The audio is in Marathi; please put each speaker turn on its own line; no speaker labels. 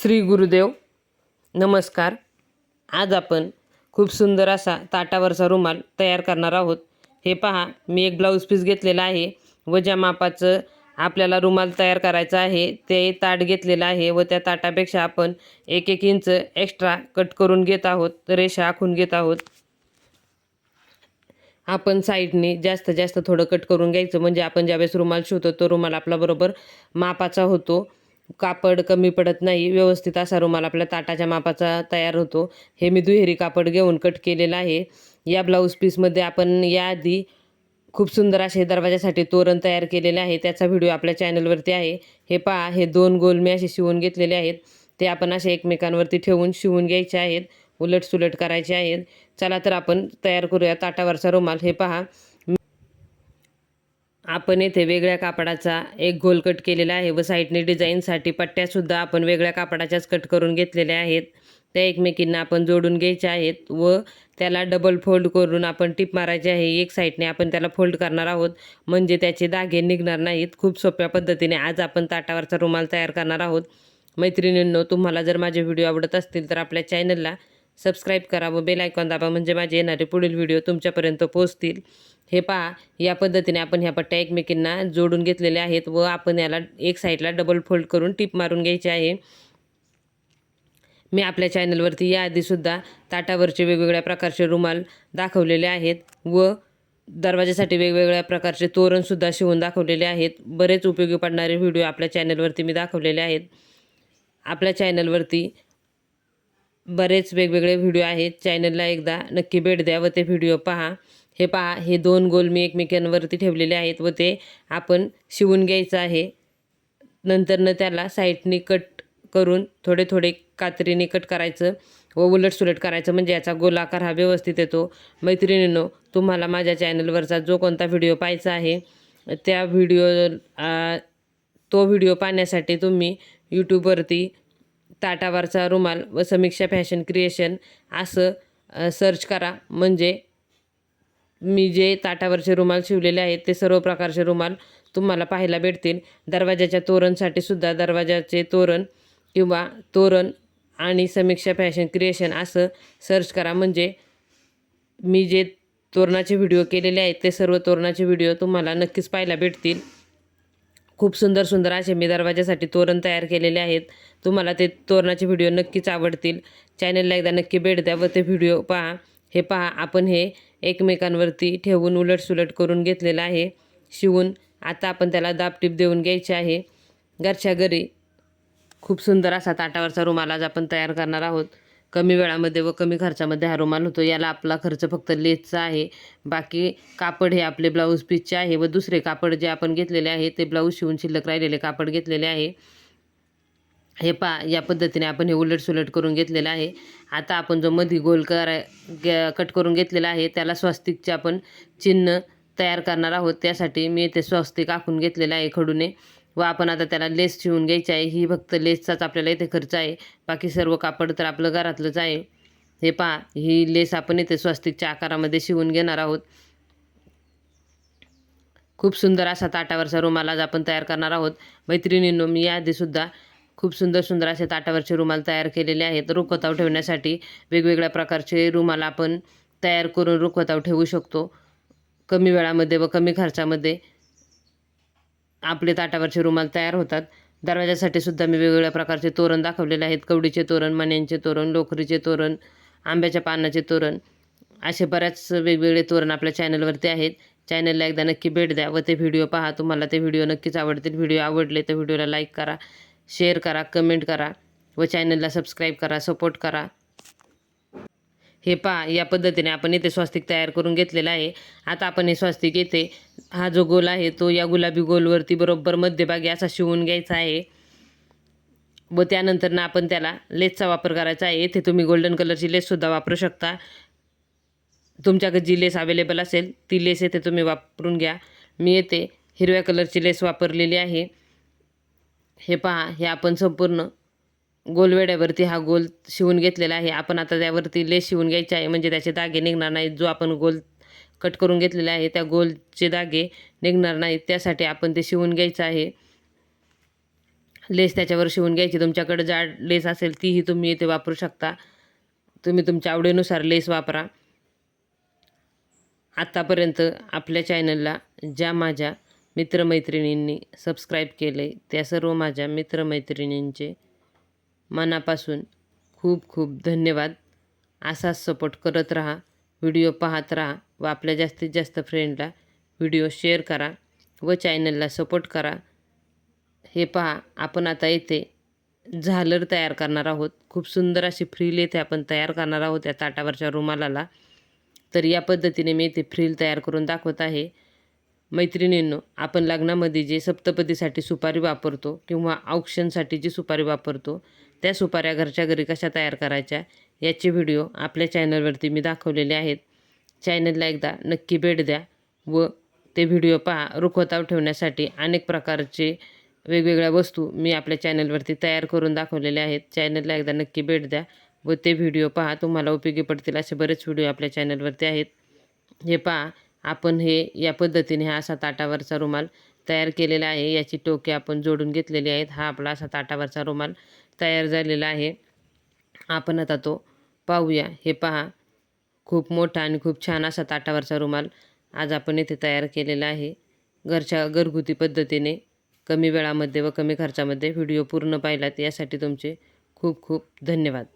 श्री गुरुदेव नमस्कार. आज आपण खूप सुंदर असा ताटावरचा रुमाल तयार करणार आहोत. हे पहा मी एक ब्लाऊज पीस घेतलेला आहे व ज्या मापाचं आपल्याला रुमाल तयार करायचा आहे ते ताट घेतलेलं आहे व त्या ताटापेक्षा आपण एक एक इंच एक्स्ट्रा कट करून घेत आहोत रेषा आखून घेत आहोत. आपण साईडने जास्त जास्त थोडं कट करून घ्यायचं म्हणजे आपण ज्यावेळेस रुमाल शिवतो तो रुमाल आपला बरोबर मापाचा होतो. कापड कमी पडत नाही व्यवस्थित असा रुमाल आपल्या ताटाच्या मापाचा तयार होतो. हे मी दुहेरी कापड घेऊन कट केलेलं आहे. या ब्लाऊज पीसमध्ये आपण याआधी खूप सुंदर असे दरवाजासाठी तोरण तयार केलेले आहे. त्याचा व्हिडिओ आपल्या चॅनलवरती आहे. हे पहा हे दोन गोल मी असे शिवून घेतलेले आहेत. ते आपण असे एकमेकांवरती ठेवून शिवून घ्यायचे आहेत. उलट सुलट करायचे आहेत. चला तर आपण तयार करूया ताटावरचा रुमाल. हे पहा आपण येथे वेगळ्या कापडाचा एक गोल कट केलेला आहे व साईडने डिझाईनसाठी पट्ट्यासुद्धा आपण वेगळ्या कापडाच्याच कट करून घेतलेल्या आहेत. त्या एकमेकींना आपण जोडून घ्यायच्या आहेत व त्याला डबल फोल्ड करून आपण टिप मारायची आहे. एक साईडने आपण त्याला फोल्ड करणार आहोत. म्हणजे त्याचे दागे निघणार नाहीत. खूप सोप्या पद्धतीने आज आपण ताटावरचा रुमाल तयार करणार आहोत. मैत्रिणींनो तुम्हाला जर माझे व्हिडिओ आवडत असतील तर आपल्या चॅनलला सबस्क्राईब करा व बेल आयकॉन दाबा म्हणजे माझे येणारे पुढील व्हिडिओ तुमच्यापर्यंत पोहोचतील. हे पहा या पद्धतीने आपण ह्या पट्ट्या एकमेकींना जोडून घेतलेल्या आहेत व आपण याला एक साईडला डबल फोल्ड करून टिप मारून घ्यायची आहे. मी आपल्या चॅनलवरती याआधीसुद्धा ताटावरचे वेगवेगळ्या प्रकारचे रुमाल दाखवलेले आहेत व दरवाजासाठी वेगवेगळ्या प्रकारचे तोरणसुद्धा शिवून दाखवलेले आहेत. बरेच उपयोगी पडणारे व्हिडिओ आपल्या चॅनलवरती मी दाखवलेले आहेत. आपल्या चॅनलवरती बरेच वेगवेगळे व्हिडिओ आहेत. चॅनलला एकदा नक्की भेट द्या व ते व्हिडिओ पहा. हे पहा हे दोन गोल मी एकमेकांवरती ठेवलेले आहेत व ते आपण शिवून घ्यायचं आहे. नंतरनं त्याला साईटने कट करून थोडे थोडे कात्रीने कट करायचं व उलट सुलट करायचं. म्हणजे याचा गोलाकार हा व्यवस्थित येतो. मैत्रिणींनो तुम्हाला माझ्या चॅनलवरचा जो कोणता व्हिडिओ पाहायचा आहे त्या व्हिडिओ तो व्हिडिओ पाहण्यासाठी तुम्ही यूट्यूबवरती ताटावरचा रुमाल व समीक्षा फॅशन क्रिएशन असं सर्च करा. म्हणजे मी जे ताटावरचे रुमाल शिवलेले आहेत ते सर्व प्रकारचे रुमाल तुम्हाला पाहायला भेटतील. दरवाजाच्या तोरणसाठी सुद्धा दरवाजाचे तोरण किंवा तोरण आणि समीक्षा फॅशन क्रिएशन असं सर्च करा. म्हणजे मी जे तोरणाचे व्हिडिओ केलेले आहेत ते सर्व तोरणाचे व्हिडिओ तुम्हाला नक्कीच पाहायला भेटतील. खूप सुंदर सुंदर असे मी दरवाजासाठी तोरण तयार केलेले आहेत. तुम्हाला ते तोरणाचे व्हिडिओ नक्कीच आवडतील. चॅनलला एकदा नक्की भेट द्या व ते व्हिडिओ पहा. हे पहा आपण हे एकमेकांवरती ठेवून उलट सुलट करून घेतलेलं आहे. शिवून आता आपण त्याला दाबटीप देऊन घ्यायचे आहे. घरच्या घरी खूप सुंदर असा ताटावरचा रुमाल आज आपण तयार करणार आहोत. कमी वेळामध्ये व कमी खर्चामध्ये हा रुमाल होतो. याला आपला खर्च फक्त लेसचा आहे. बाकी कापड हे आपले ब्लाऊज पीसचे आहे व दुसरे कापड जे आपण घेतलेले आहे ते ब्लाऊज शिवून शिल्लक राहिलेले कापड घेतलेले आहे. हे पा या पद्धतीने आपण हे उलटसुलट करून घेतलेलं आहे. आता आपण जो मधी गोल कराय ग- कट करून घेतलेला आहे त्याला स्वस्तिकचे आपण चिन्ह तयार करणार आहोत. त्यासाठी मी ते स्वस्तिक आखून घेतलेलं आहे खडूने. व आपण आता त्याला लेस शिवून घ्यायची आहे. ही फक्त लेसचाच आपल्याला इथे खर्च आहे. बाकी सर्व कापड तर आपलं घरातलंच आहे. हे पहा ही लेस आपण इथे स्वस्तिकच्या आकारामध्ये शिवून घेणार आहोत. खूप सुंदर असा ताटावरचा रुमाल आज आपण तयार करणार आहोत. मैत्रिणींनो मी याआधीसुद्धा खूप सुंदर सुंदर असे ताटावरचे रुमाल तयार केलेले आहेत. रुखवताव ठेवण्यासाठी वेगवेगळ्या प्रकारचे रुमाल आपण तयार करून रुखवताव ठेवू शकतो. कमी वेळामध्ये व कमी खर्चामध्ये. आपले ताटावरचे रुमाल तयार होतात. दरवाजासाठी सुद्धा मी वेगवेगळ्या प्रकारचे तोरण दाखवलेले आहेत. कवडीचे तोरण मण्यांचे तोरण लोकरीचे तोरण आंब्याच्या पानाचे तोरण असे बऱ्याच वेगवेगळे तोरण आपल्या चॅनलवरती आहेत. चॅनलला एकदा नक्की भेट द्या व ते व्हिडिओ पहा. तुम्हाला ते व्हिडिओ नक्कीच आवडतील. व्हिडिओ आवडले तर व्हिडिओला लाईक करा शेअर करा कमेंट करा व चॅनलला सबस्क्राईब करा सपोर्ट करा. हे पहा या पद्धतीने आपण येथे स्वास्तिक तयार करून घेतलेलं आहे. आता आपण हे स्वास्तिक येथे हा जो गोल आहे तो या गुलाबी गोलवरती बरोबर मध्यभागी असा शिवून घ्यायचा आहे. व त्यानंतर ना आपण त्याला लेसचा वापर करायचा आहे. येथे तुम्ही गोल्डन कलरची लेससुद्धा वापरू शकता. तुमच्याकडे जी लेस अवेलेबल असेल ती लेस येथे तुम्ही वापरून घ्या. मी येथे हिरव्या कलरची लेस वापरलेली आहे. हे पहा हे आपण संपूर्ण गोलवेड्यावरती हा गोल शिवून घेतलेला आहे. आपण आता त्यावरती लेस शिवून घ्यायचे आहे. म्हणजे त्याचे दागे निघणार नाहीत. जो आपण गोल कट करून घेतलेला आहे त्या गोलचे दागे निघणार नाहीत. त्यासाठी आपण ते शिवून घ्यायचं आहे. लेस त्याच्यावर शिवून घ्यायची. तुमच्याकडे जाड लेस असेल तीही तुम्ही इथे वापरू शकता. तुम्ही तुमच्या आवडीनुसार लेस वापरा. आत्तापर्यंत आपल्या चॅनलला ज्या माझ्या मित्रमैत्रिणींनी सबस्क्राईब केले त्या सर्व माझ्या मित्रमैत्रिणींचे मनापासून खूप खूप धन्यवाद. असाच सपोर्ट करत राहा व्हिडिओ पाहत राहा व आपल्या जास्तीत जास्त फ्रेंडला व्हिडिओ शेअर करा व चॅनलला सपोर्ट करा. हे पहा आपण आता येथे झालर तयार करणार आहोत. खूप सुंदर अशी फ्रील येथे आपण तयार करणार आहोत या ताटावरच्या रुमालाला. तर या पद्धतीने मी इथे फ्रील तयार करून दाखवत आहे. मैत्रिणींनो आपण लग्नामध्ये जे सप्तपदीसाठी सुपारी वापरतो किंवा औक्षणसाठी जी सुपारी वापरतो त्या सुपाऱ्या घरच्या घरी कशा तयार करायच्या याचे व्हिडिओ आपल्या चॅनलवरती मी दाखवलेले आहेत. चॅनलला एकदा नक्की भेट द्या व ते व्हिडिओ पहा. रुखवताव ठेवण्यासाठी अनेक प्रकारचे वेगवेगळ्या वस्तू मी आपल्या चॅनलवरती तयार करून दाखवलेल्या आहेत. चॅनलला एकदा नक्की भेट द्या व ते व्हिडिओ पहा. तुम्हाला उपयोगी पडतील असे बरेच व्हिडिओ आपल्या चॅनलवरती आहेत. हे पहा. आपण हे या पद्धतीने हा असा ताटावरचा रुमाल तयार केलेला आहे. याची टोके आपण जोडून घेतलेली आहेत. हा आपला असा ताटावरचा रुमाल तयार झालेला आहे. आपण आता तो पाहूया. हे पहा. खूप मोठा आणि खूप छान असा ताटावरचा रुमाल आज आपण इथे तयार केलेला आहे. घरच्या घरगुती पद्धतीने कमी वेळामध्ये व कमी खर्चामध्ये व्हिडिओ पूर्ण पाहिलात. यासाठी तुमचे खूप खूप धन्यवाद.